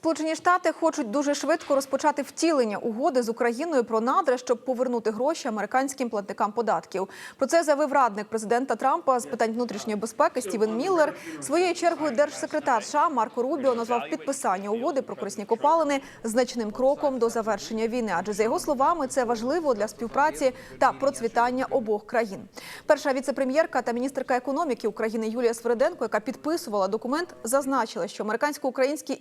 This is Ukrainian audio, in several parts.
Сполучені Штати хочуть дуже швидко розпочати втілення угоди з Україною про надра, щоб повернути гроші американським платникам податків. Про це заявив радник президента Трампа з питань внутрішньої безпеки Стівен Міллер. Своєю чергою держсекретар США Марко Рубіо назвав підписання угоди про корисні копалини значним кроком до завершення війни. Адже за його словами це важливо для співпраці та процвітання обох країн. Перша віцепрем'єрка та міністерка економіки України Юлія Свериденко, яка підписувала документ, зазначила, що американсько-український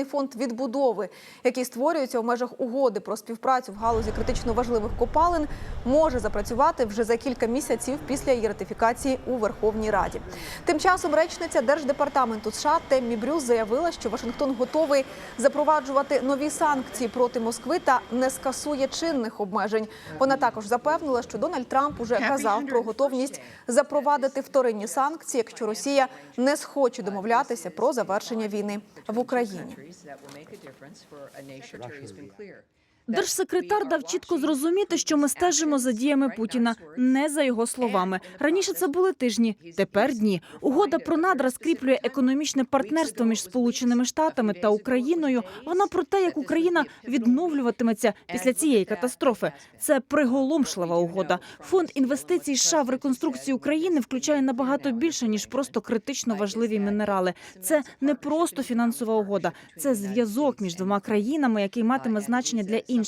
інвестиційний фонд відбудови, який створюється в межах угоди про співпрацю в галузі критично важливих копалин, може запрацювати вже за кілька місяців після її ратифікації у Верховній Раді. Тим часом речниця держдепартаменту США Теммі Брюс заявила, що Вашингтон готовий запроваджувати нові санкції проти Москви та не скасує чинних обмежень. Вона також запевнила, що Дональд Трамп уже казав про готовність запровадити вторинні санкції, якщо Росія не схоче домовлятися про завершення війни в Україні. that will make a difference for a nation Terry has been clear. Держсекретар дав чітко зрозуміти, що ми стежимо за діями Путіна, не за його словами. Раніше це були тижні, тепер дні. Угода про надра скріплює економічне партнерство між Сполученими Штатами та Україною. Вона про те, як Україна відновлюватиметься після цієї катастрофи. Це приголомшлива угода. Фонд інвестицій США в реконструкцію України включає набагато більше ніж просто критично важливі мінерали. Це не просто фінансова угода, це зв'язок між двома країнами, який матиме значення для інших.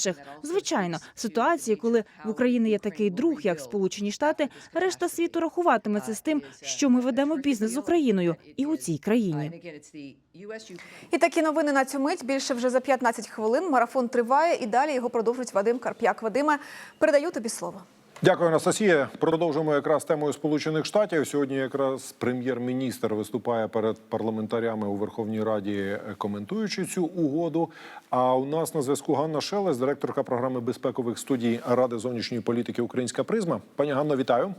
Звичайно, в ситуації, коли в Україні є такий друг, як Сполучені Штати, решта світу рахуватиметься з тим, що ми ведемо бізнес з Україною і у цій країні. І такі новини на цю мить. Більше вже за 15 хвилин. Марафон триває і далі його продовжить Вадим Карп'як. Вадиме, передаю тобі слово. Дякую, Анастасія. Продовжуємо якраз темою Сполучених Штатів. Сьогодні якраз прем'єр-міністр виступає перед парламентарями у Верховній Раді, коментуючи цю угоду. А у нас на зв'язку Ганна Шелес, директорка програми безпекових студій Ради зовнішньої політики Українська призма. Пані Ганно, вітаю.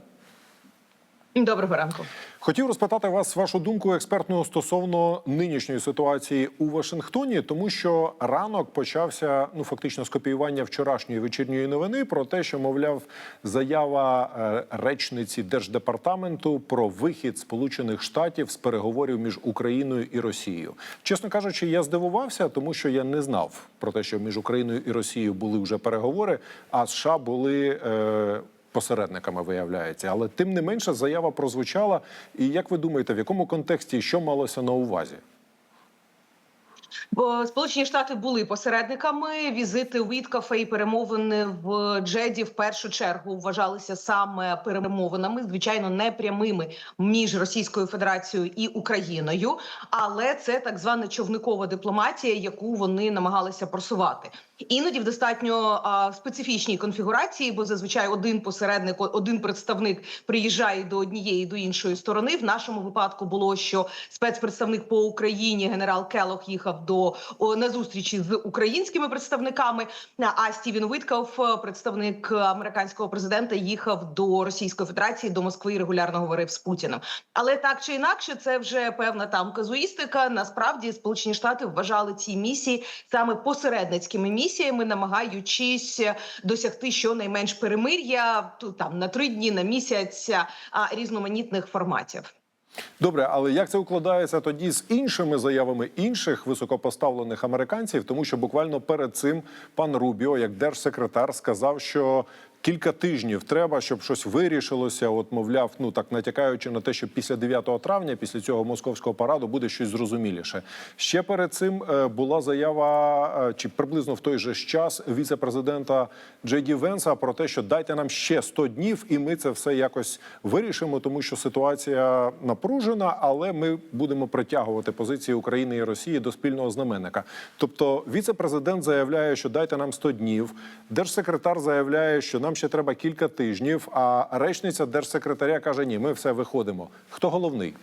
Доброго ранку. Хотів розпитати вас вашу думку експертну стосовно нинішньої ситуації у Вашингтоні, тому що ранок почався ну фактично з копіювання вчорашньої вечірньої новини про те, що мовляв заява е, речниці держдепартаменту про вихід Сполучених Штатів з переговорів між Україною і Росією. Чесно кажучи, я здивувався, тому що я не знав про те, що між Україною і Росією були вже переговори, а США були. Е, посередниками виявляється, але тим не менше заява прозвучала. І як ви думаєте, в якому контексті що малося на увазі? Бо Сполучені Штати були посередниками. Візити Віткафа і перемовини в Джеді в першу чергу вважалися саме перемовинами, звичайно, не прямими між Російською Федерацією і Україною, але це так звана човникова дипломатія, яку вони намагалися просувати. Іноді в достатньо а, специфічній конфігурації, бо зазвичай один посередник, один представник приїжджає до однієї до іншої сторони. В нашому випадку було що спецпредставник по Україні генерал Келох їхав до о, на зустрічі з українськими представниками. А Стівен Витков, представник американського президента, їхав до Російської Федерації до Москви і регулярно говорив з Путіним. Але так чи інакше, це вже певна там казуїстика. Насправді, Сполучені Штати вважали ці місії саме посередницькими місіями, намагаючись досягти щонайменш перемир'я там на три дні, на місяць а, різноманітних форматів. Добре, але як це укладається тоді з іншими заявами інших високопоставлених американців? Тому що буквально перед цим пан Рубіо, як держсекретар, сказав, що кілька тижнів треба, щоб щось вирішилося. От, мовляв, ну так натякаючи на те, що після 9 травня, після цього московського параду, буде щось зрозуміліше. Ще перед цим е, була заява, е, чи приблизно в той же час віце-президента Джейді Венса про те, що дайте нам ще 100 днів, і ми це все якось вирішимо, тому що ситуація напружена, але ми будемо притягувати позиції України і Росії до спільного знаменника. Тобто, віце-президент заявляє, що дайте нам 100 днів. Держсекретар заявляє, що нам ще треба кілька тижнів. А речниця держсекретаря каже: Ні, ми все виходимо. Хто головний?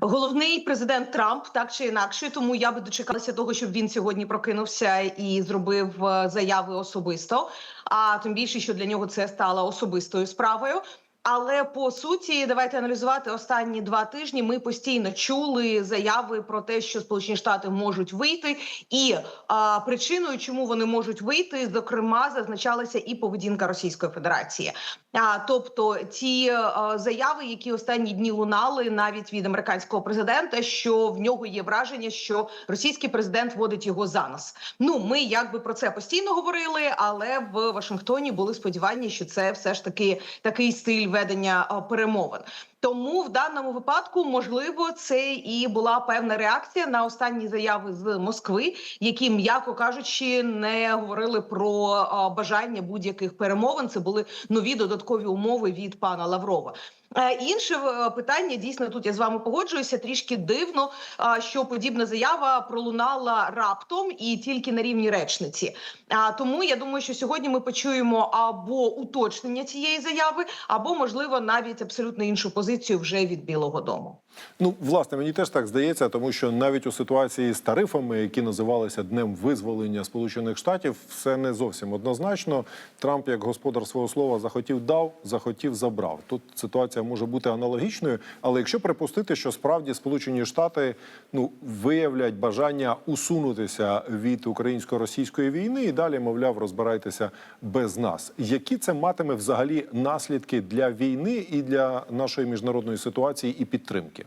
Головний президент Трамп так чи інакше, тому я би дочекалася того, щоб він сьогодні прокинувся і зробив е, заяви особисто. А тим більше, що для нього це стало особистою справою. Але по суті, давайте аналізувати останні два тижні. Ми постійно чули заяви про те, що Сполучені Штати можуть вийти, і а, причиною, чому вони можуть вийти, зокрема, зазначалася і поведінка Російської Федерації. А тобто ті а, заяви, які останні дні лунали навіть від американського президента, що в нього є враження, що російський президент водить його за нас. Ну ми якби про це постійно говорили, але в Вашингтоні були сподівання, що це все ж таки такий стиль ведення перемовин. Тому в даному випадку можливо це і була певна реакція на останні заяви з Москви, які, м'яко кажучи, не говорили про бажання будь-яких перемовин. Це були нові додаткові умови від пана Лаврова. Е, Інше е, питання дійсно тут я з вами погоджуюся. Трішки дивно, що подібна заява пролунала раптом і тільки на рівні речниці. Тому я думаю, що сьогодні ми почуємо або уточнення цієї заяви, або можливо навіть абсолютно іншу позицію вже від Білого Дому. Ну, власне, мені теж так здається, тому що навіть у ситуації з тарифами, які називалися днем визволення Сполучених Штатів, все не зовсім однозначно. Трамп, як господар свого слова, захотів дав, захотів забрав. Тут ситуація може бути аналогічною, але якщо припустити, що справді Сполучені Штати ну виявлять бажання усунутися від українсько-російської війни і далі, мовляв, розбирайтеся без нас. Які це матиме взагалі наслідки для війни і для нашої міжнародної ситуації і підтримки?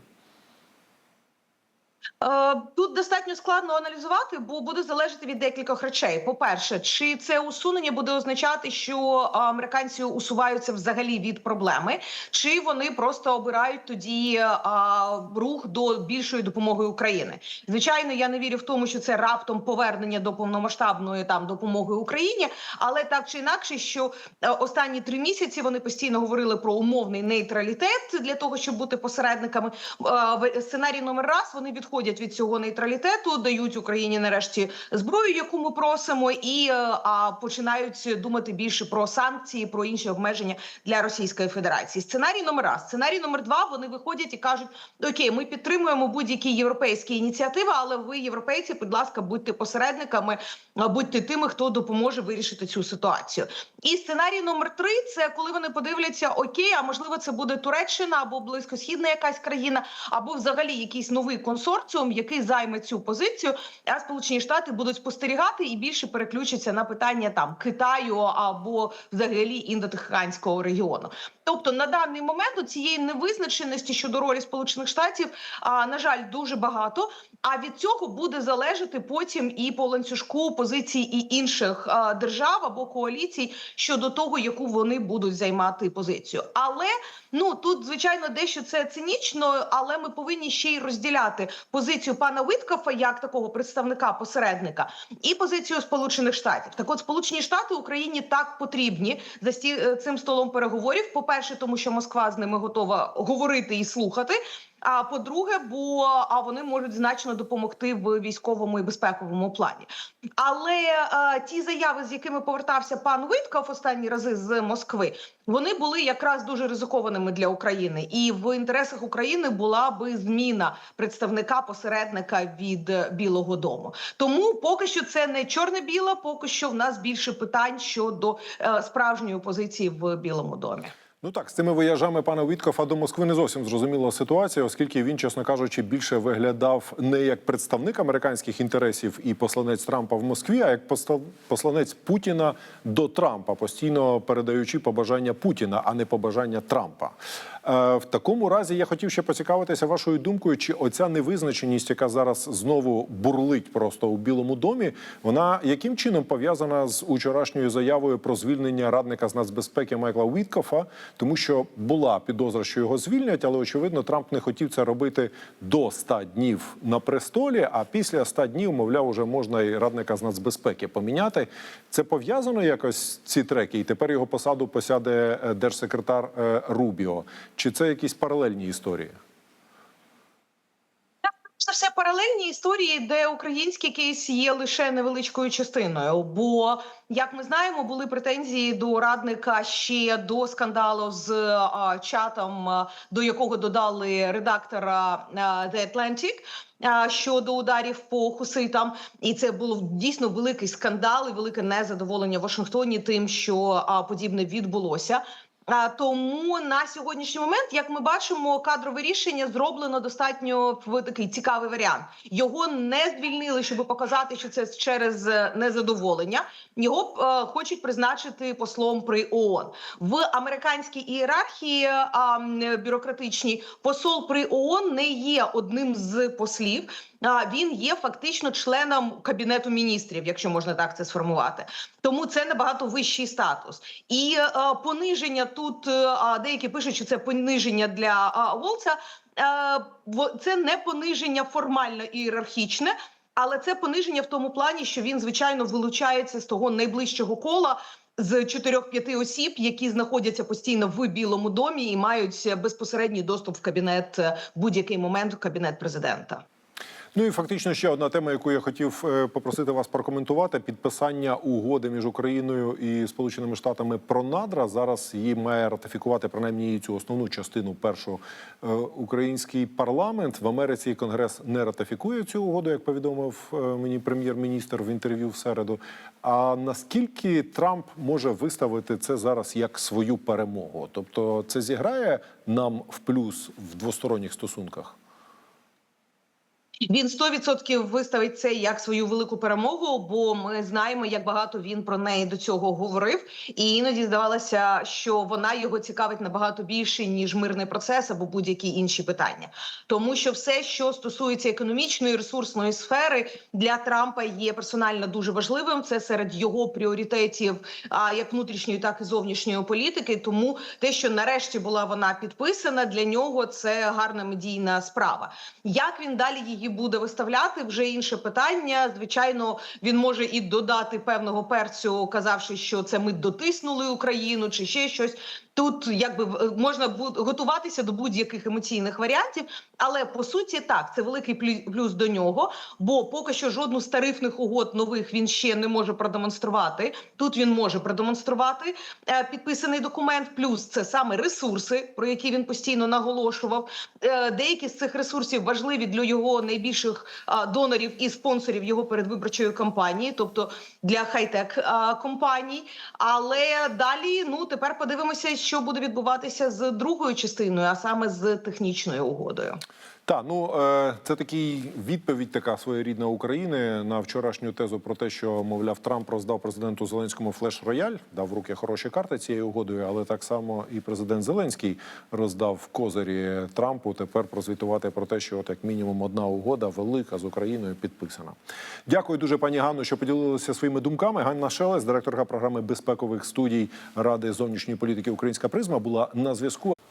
Е, Тут достатньо складно аналізувати, бо буде залежати від декількох речей. По перше, чи це усунення буде означати, що американці усуваються взагалі від проблеми, чи вони просто обирають тоді а, рух до більшої допомоги України? Звичайно, я не вірю в тому, що це раптом повернення до повномасштабної там допомоги Україні, але так чи інакше, що е, останні три місяці вони постійно говорили про умовний нейтралітет для того, щоб бути посередниками. Е, Сценарій номер раз вони відходять від цього нейтралітету, дають Україні нарешті зброю, яку ми просимо, і е, а, починають думати більше про санкції, про інші обмеження для Російської Федерації. Сценарій номер раз. Сценарій номер два. Вони виходять і кажуть: Окей, ми підтримуємо будь-які європейські ініціативи, але ви, європейці, будь ласка, будьте посередниками, будьте тими, хто допоможе вирішити цю ситуацію. І сценарій номер три це коли вони подивляться: Окей, а можливо, це буде Туреччина або близькосхідна якась країна, або взагалі якийсь новий консорціум, який займе цю позицію. А Сполучені Штати будуть спостерігати і більше переключаться на питання там Китаю або взагалі індотихоокеанського регіону. Тобто на даний момент у цієї невизначеності щодо ролі Сполучених Штатів, а на жаль, дуже багато. А від цього буде залежати потім і по ланцюжку позиції і інших а, держав або коаліцій щодо того, яку вони будуть займати позицію. Але ну тут звичайно дещо це цинічно, але ми повинні ще й розділяти позицію пана Виткафа як такого представника посередника і позицію Сполучених Штатів. Так, от Сполучені Штати Україні так потрібні за е, цим столом переговорів. По перше, тому що Москва з ними готова говорити і слухати. А по-друге, бо а вони можуть значно допомогти в військовому і безпековому плані. Але е, ті заяви, з якими повертався пан Витков останні рази з Москви, вони були якраз дуже ризикованими для України, і в інтересах України була би зміна представника посередника від Білого Дому. Тому поки що це не чорне-біле, поки що в нас більше питань щодо е, справжньої позиції в Білому домі. Ну так, з цими вояжами пана Віткофа до Москви не зовсім зрозуміла ситуація, оскільки він, чесно кажучи, більше виглядав не як представник американських інтересів і посланець Трампа в Москві, а як посланець Путіна до Трампа, постійно передаючи побажання Путіна, а не побажання Трампа. Е, в такому разі я хотів ще поцікавитися вашою думкою, чи оця невизначеність, яка зараз знову бурлить просто у Білому домі, вона яким чином пов'язана з учорашньою заявою про звільнення радника з нацбезпеки Майкла Уіткофа, тому що була підозра, що його звільнять, але очевидно Трамп не хотів це робити до 100 днів на престолі. А після 100 днів, мовляв, уже можна і радника з нацбезпеки поміняти. Це пов'язано якось ці треки, і тепер його посаду посяде е, держсекретар е, Рубіо. Чи це якісь паралельні історії? Це все паралельні історії, де український кейс є лише невеличкою частиною. Бо, як ми знаємо, були претензії до радника ще до скандалу з а, чатом, а, до якого додали редактора а, The Atlantic, щодо ударів по хуситам, і це було дійсно великий скандал і велике незадоволення в Вашингтоні тим, що подібне відбулося. А, тому на сьогоднішній момент, як ми бачимо, кадрове рішення зроблено достатньо в такий цікавий варіант. Його не звільнили, щоб показати, що це через е, незадоволення. Його е, хочуть призначити послом при ООН в американській ієрархії а, бюрократичній. Посол при ООН не є одним з послів. Він є фактично членом кабінету міністрів, якщо можна так це сформувати. Тому це набагато вищий статус. І е, пониження тут е, деякі пишуть, що це пониження для Волца. Е, це не пониження формально ієрархічне, але це пониження в тому плані, що він звичайно вилучається з того найближчого кола. З чотирьох-п'яти осіб, які знаходяться постійно в Білому домі і мають безпосередній доступ в кабінет в будь-який момент в кабінет президента. Ну і фактично ще одна тема, яку я хотів е, попросити вас прокоментувати: підписання угоди між Україною і Сполученими Штатами про надра. Зараз її має ратифікувати принаймні цю основну частину першу е, український парламент. В Америці Конгрес не ратифікує цю угоду, як повідомив е, мені прем'єр-міністр в інтерв'ю в середу. А наскільки Трамп може виставити це зараз як свою перемогу? Тобто, це зіграє нам в плюс в двосторонніх стосунках? Він 100% виставить це як свою велику перемогу, бо ми знаємо, як багато він про неї до цього говорив, і іноді здавалося, що вона його цікавить набагато більше ніж мирний процес або будь-які інші питання. Тому що все, що стосується економічної ресурсної сфери, для Трампа є персонально дуже важливим. Це серед його пріоритетів, а як внутрішньої, так і зовнішньої політики. Тому те, що нарешті була вона підписана, для нього це гарна медійна справа. Як він далі її буде виставляти, вже інше питання. Звичайно, він може і додати певного перцю, казавши, що це ми дотиснули Україну, чи ще щось. Тут якби можна бу- готуватися до будь-яких емоційних варіантів, але по суті так це великий плю- плюс до нього. Бо поки що жодну з тарифних угод нових він ще не може продемонструвати. Тут він може продемонструвати е, підписаний документ. Плюс це саме ресурси, про які він постійно наголошував. Е, деякі з цих ресурсів важливі для його найбільших донорів і спонсорів його передвиборчої кампанії, тобто для хай-тек компаній. Але далі ну тепер подивимося, що буде відбуватися з другою частиною, а саме з технічною угодою. Так, ну е, це такий відповідь, така своєрідна України на вчорашню тезу про те, що мовляв Трамп роздав президенту Зеленському флеш-рояль, дав в руки хороші карти цією угодою, але так само і президент Зеленський роздав козирі Трампу. Тепер прозвітувати про те, що от як мінімум одна угода велика з Україною підписана. Дякую дуже, пані Ганно, що поділилися своїми думками. Ганна Шелес, директорка програми безпекових студій Ради зовнішньої політики Українська призма, була на зв'язку.